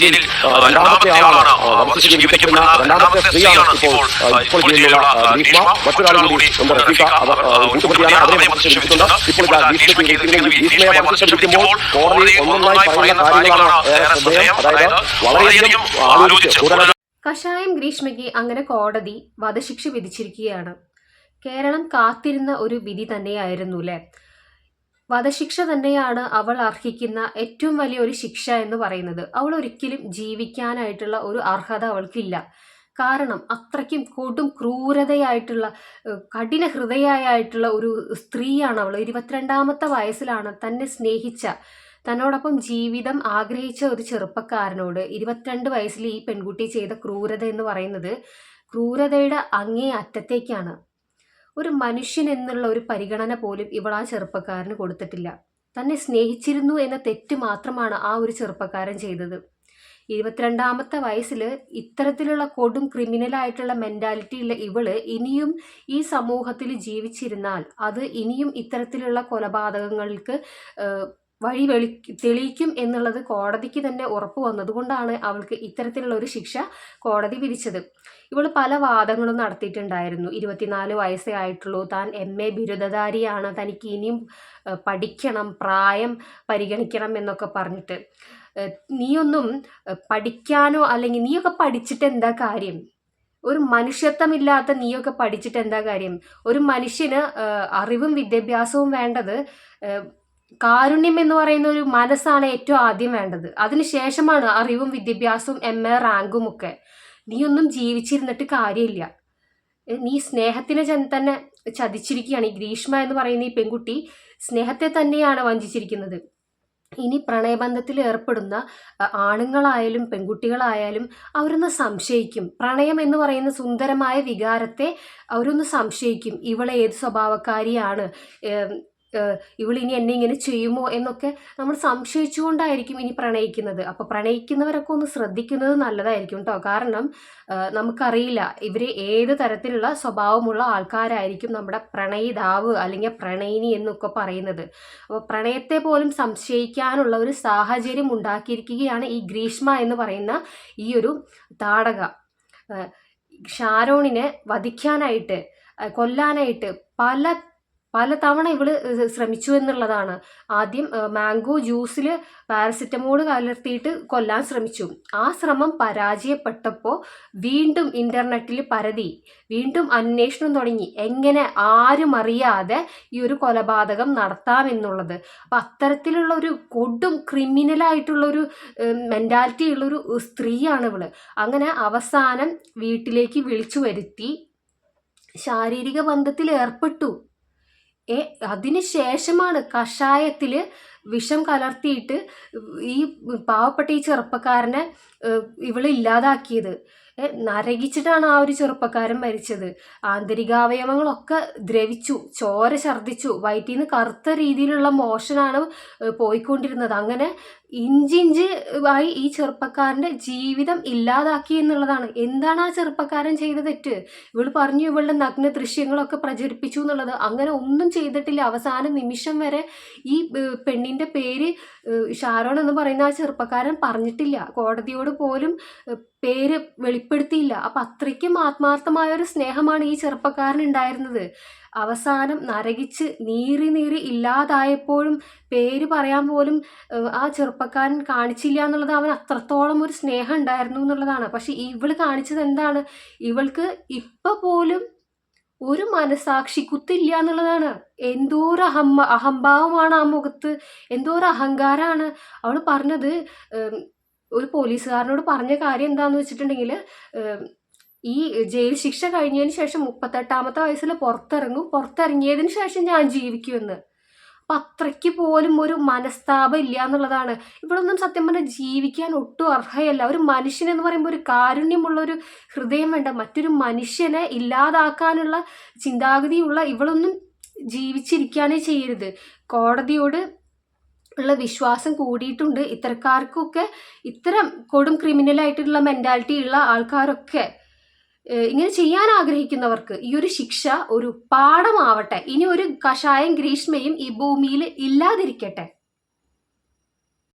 ജയിലിൽ രണ്ടാമത്തെ ആളാണ്. രണ്ടാമത്തെ സ്ത്രീയാണ് ഇപ്പോൾ ഇപ്പോൾ ജയിലിലുള്ള കൂടി ഉണ്ട് റഫീഖ അവർ അവരെ കോടതി ഒന്നൊന്നായി പറയുന്ന കാര്യങ്ങളാണ് ഏറെ ശ്രദ്ധേയം. അതായത് വളരെയധികം ആലോചിച്ച് കഷായം ഗ്രീഷ്മയ്ക്ക് അങ്ങനെ കോടതി വധശിക്ഷ വിധിച്ചിരിക്കുകയാണ്. കേരളം കാത്തിരുന്ന ഒരു വിധി തന്നെയായിരുന്നു അല്ലേ വധശിക്ഷ തന്നെയാണ് അവൾ അർഹിക്കുന്ന ഏറ്റവും വലിയ ഒരു ശിക്ഷ എന്ന് പറയുന്നത്. അവൾ ഒരിക്കലും ജീവിക്കാനായിട്ടുള്ള ഒരു അർഹത അവൾക്കില്ല. കാരണം അത്രയ്ക്കും കൊടും ക്രൂരതയായിട്ടുള്ള കഠിന ഹൃദയായിട്ടുള്ള ഒരു സ്ത്രീയാണ് അവൾ. ഇരുപത്തിരണ്ടാമത്തെ വയസ്സിലാണ് തന്നെ സ്നേഹിച്ച തന്നോടൊപ്പം ജീവിതം ആഗ്രഹിച്ച ഒരു ചെറുപ്പക്കാരനോട് ഇരുപത്തിരണ്ട് വയസ്സിൽ ഈ പെൺകുട്ടി ചെയ്ത ക്രൂരത എന്ന് പറയുന്നത് ക്രൂരതയുടെ അങ്ങേ അറ്റത്തേക്കാണ്. ഒരു മനുഷ്യൻ എന്നുള്ള ഒരു പരിഗണന പോലും ഇവൾ ആ ചെറുപ്പക്കാരന് കൊടുത്തിട്ടില്ല. തന്നെ സ്നേഹിച്ചിരുന്നു എന്ന തെറ്റ് മാത്രമാണ് ആ ഒരു ചെറുപ്പക്കാരൻ ചെയ്തത്. ഇരുപത്തിരണ്ടാമത്തെ വയസ്സിൽ ഇത്തരത്തിലുള്ള കൊടും ക്രിമിനലായിട്ടുള്ള മെന്റാലിറ്റിയുള്ള ഇവൾ ഇനിയും ഈ സമൂഹത്തിൽ ജീവിച്ചിരുന്നാൽ അത് ഇനിയും ഇത്തരത്തിലുള്ള കൊലപാതകങ്ങൾക്ക് വഴി വെളി തെളിയിക്കും എന്നുള്ളത് കോടതിക്ക് തന്നെ ഉറപ്പ് വന്നതുകൊണ്ടാണ് അവൾക്ക് ഇത്തരത്തിലുള്ള ഒരു ശിക്ഷ കോടതി വിധിച്ചത്. ഇവൾ പല വാദങ്ങളും നടത്തിയിട്ടുണ്ടായിരുന്നു. ഇരുപത്തിനാല് വയസ്സേ ആയിട്ടുള്ളൂ. താൻ എം എ ബിരുദധാരിയാണ്. തനിക്ക് ഇനിയും പഠിക്കണം പ്രായം പരിഗണിക്കണം എന്നൊക്കെ പറഞ്ഞിട്ട്. നീയൊന്നും പഠിക്കാനോ അല്ലെങ്കിൽ നീയൊക്കെ പഠിച്ചിട്ട് എന്താ കാര്യം? ഒരു മനുഷ്യത്വമില്ലാത്ത നീയൊക്കെ പഠിച്ചിട്ട് എന്താ കാര്യം? ഒരു മനുഷ്യന് അറിവും വിദ്യാഭ്യാസവും വേണ്ടത് കാരുണ്യം എന്ന് പറയുന്ന ഒരു മനസ്സാണ് ഏറ്റവും ആദ്യം വേണ്ടത്. അതിനുശേഷമാണ് അറിവും വിദ്യാഭ്യാസവും എം എ റാങ്കും ഒക്കെ. നീയൊന്നും ജീവിച്ചിരുന്നിട്ട് കാര്യമില്ല. നീ സ്നേഹത്തിനെ തന്നെ ചതിച്ചിരിക്കുകയാണ്. ഈ ഗ്രീഷ്മ എന്ന് പറയുന്ന ഈ പെൺകുട്ടി സ്നേഹത്തെ തന്നെയാണ് വഞ്ചിച്ചിരിക്കുന്നത്. ഇനി പ്രണയബന്ധത്തിൽ ഏർപ്പെടുന്ന ആണുങ്ങളായാലും പെൺകുട്ടികളായാലും അവരൊന്ന് സംശയിക്കും. പ്രണയം എന്ന് പറയുന്ന സുന്ദരമായ വികാരത്തെ അവരൊന്ന് സംശയിക്കും. ഇവളെ ഏത് സ്വഭാവക്കാരിയാണ്? ഇവളിനി എന്നെ ഇങ്ങനെ ചെയ്യുമോ എന്നൊക്കെ നമ്മൾ സംശയിച്ചുകൊണ്ടായിരിക്കും ഇനി പ്രണയിക്കുന്നത്. അപ്പോൾ പ്രണയിക്കുന്നവരൊക്കെ ഒന്ന് ശ്രദ്ധിക്കുന്നത് നല്ലതായിരിക്കും കേട്ടോ കാരണം നമുക്കറിയില്ല. ഇവർ ഏത് തരത്തിലുള്ള സ്വഭാവമുള്ള ആൾക്കാരായിരിക്കും നമ്മുടെ പ്രണയിതാവ് അല്ലെങ്കിൽ പ്രണയിനി എന്നൊക്കെ പറയുന്നത്. അപ്പോൾ പ്രണയത്തെ പോലും സംശയിക്കാനുള്ള ഒരു സാഹചര്യം ഉണ്ടാക്കിയിരിക്കുകയാണ് ഈ ഗ്രീഷ്മ എന്ന് പറയുന്ന ഈ ഒരു താടക. ഷാരോണിനെ വധിക്കാനായിട്ട് കൊല്ലാനായിട്ട് പല പല തവണ ഇവൾ ശ്രമിച്ചു എന്നുള്ളതാണ്. ആദ്യം മാംഗോ ജ്യൂസിൽ പാരസിറ്റമോൾ കലർത്തിയിട്ട് കൊല്ലാൻ ശ്രമിച്ചു. ആ ശ്രമം പരാജയപ്പെട്ടപ്പോൾ വീണ്ടും ഇന്റർനെറ്റിൽ പരതി. വീണ്ടും അന്വേഷണം തുടങ്ങി. എങ്ങനെ ആരും അറിയാതെ ഈ ഒരു കൊലപാതകം നടത്താമെന്നുള്ളത് അപ്പം അത്തരത്തിലുള്ള ഒരു കൊടും ക്രിമിനലായിട്ടുള്ളൊരു മെന്റാലിറ്റി ഉള്ളൊരു സ്ത്രീയാണ് ഇവൾ. അങ്ങനെ അവസാനം വീട്ടിലേക്ക് വിളിച്ചു വരുത്തി. ശാരീരിക ബന്ധത്തിൽ ഏർപ്പെട്ടു. ഏ അതിന് ശേഷമാണ് കഷായത്തിൽ വിഷം കലർത്തിയിട്ട് ഈ പാവപ്പെട്ട ഈ ചെറുപ്പക്കാരനെ ഇവൾ ഇല്ലാതാക്കിയത്. നരകിച്ചിട്ടാണ് ആ ഒരു ചെറുപ്പക്കാരൻ മരിച്ചത്. ആന്തരികാവയവങ്ങളൊക്കെ ദ്രവിച്ചു ചോര ഛർദ്ദിച്ചു വയറ്റിൽ നിന്ന് കറുത്ത രീതിയിലുള്ള മോഷനാണ് പോയിക്കൊണ്ടിരുന്നത്. അങ്ങനെ ഇഞ്ചിഞ്ച് ആയി ഈ ചെറുപ്പക്കാരന്റെ ജീവിതം ഇല്ലാതാക്കി എന്നുള്ളതാണ്. എന്താണ് ആ ചെറുപ്പക്കാരൻ ചെയ്ത തെറ്റ്? ഇവൾ പറഞ്ഞു ഇവളുടെ നഗ്ന ദൃശ്യങ്ങളൊക്കെ പ്രചരിപ്പിച്ചു എന്നുള്ളത്. അങ്ങനെ ഒന്നും ചെയ്തിട്ടില്ല. അവസാന നിമിഷം വരെ ഈ ഏഹ്, പെണ്ണിന്റെ പേര് ഷാരോൺ എന്ന് പറയുന്ന ആ ചെറുപ്പക്കാരൻ പറഞ്ഞിട്ടില്ല. കോടതിയോട് പോലും പേര് വെളിപ്പെടുത്തിയില്ല. അപ്പൊ അത്രയ്ക്കും ആത്മാർത്ഥമായ ഒരു സ്നേഹമാണ് ഈ ചെറുപ്പക്കാരൻ ഉണ്ടായിരുന്നത്. അവസാനം നരകിച്ച് നീറി നീറി ഇല്ലാതായപ്പോഴും പേര് പറയാൻ പോലും ആ ചെറുപ്പക്കാരൻ കാണിച്ചില്ല എന്നുള്ളത് അവൻ അത്രത്തോളം ഒരു സ്നേഹം ഉണ്ടായിരുന്നു എന്നുള്ളതാണ്. പക്ഷെ ഇവൾ കാണിച്ചത് എന്താണ്? ഇവൾക്ക് ഇപ്പൊ പോലും ഒരു മനസാക്ഷി കുത്തില്ല എന്നുള്ളതാണ് എന്തോ ഒരു അഹം അഹംഭാവമാണ് ആ മുഖത്ത് എന്തോ ഒരു അഹങ്കാരമാണ് അവൾ പറഞ്ഞത് ഒരു പോലീസുകാരനോട് പറഞ്ഞ കാര്യം എന്താണെന്ന് വെച്ചിട്ടുണ്ടെങ്കിൽ ഈ ജയിൽ ശിക്ഷ കഴിഞ്ഞതിന് ശേഷം മുപ്പത്തെട്ടാമത്തെ വയസ്സിൽ പുറത്തിറങ്ങും. പുറത്തിറങ്ങിയതിന് ശേഷം ഞാൻ ജീവിക്കുമെന്ന്. അപ്പം അത്രയ്ക്ക് പോലും ഒരു മനസ്താപം ഇല്ല എന്നുള്ളതാണ്. ഇവളൊന്നും സത്യം പറഞ്ഞാൽ ജീവിക്കാൻ ഒട്ടും അർഹയല്ല. ഒരു മനുഷ്യൻ എന്ന് പറയുമ്പോൾ ഒരു കാരുണ്യമുള്ള ഒരു ഹൃദയം വേണ്ട. മറ്റൊരു മനുഷ്യനെ ഇല്ലാതാക്കാനുള്ള ചിന്താഗതിയുള്ള ഇവളൊന്നും ജീവിച്ചിരിക്കാനേ ചെയ്യരുത്. കോടതിയോട് ഉള്ള വിശ്വാസം കൂടിയിട്ടുണ്ട്. ഇത്തരക്കാർക്കൊക്കെ ഇത്തരം കൊടും ക്രിമിനലായിട്ടുള്ള മെന്റാലിറ്റി ഉള്ള ആൾക്കാരൊക്കെ ഇങ്ങനെ ചെയ്യാൻ ആഗ്രഹിക്കുന്നവർക്ക് ഈ ഒരു ശിക്ഷ ഒരു പാഠമാവട്ടെ. ഇനി ഒരു കഷായം ഗ്രീഷ്മയും ഈ ഭൂമിയിൽ ഇല്ലാതിരിക്കട്ടെ.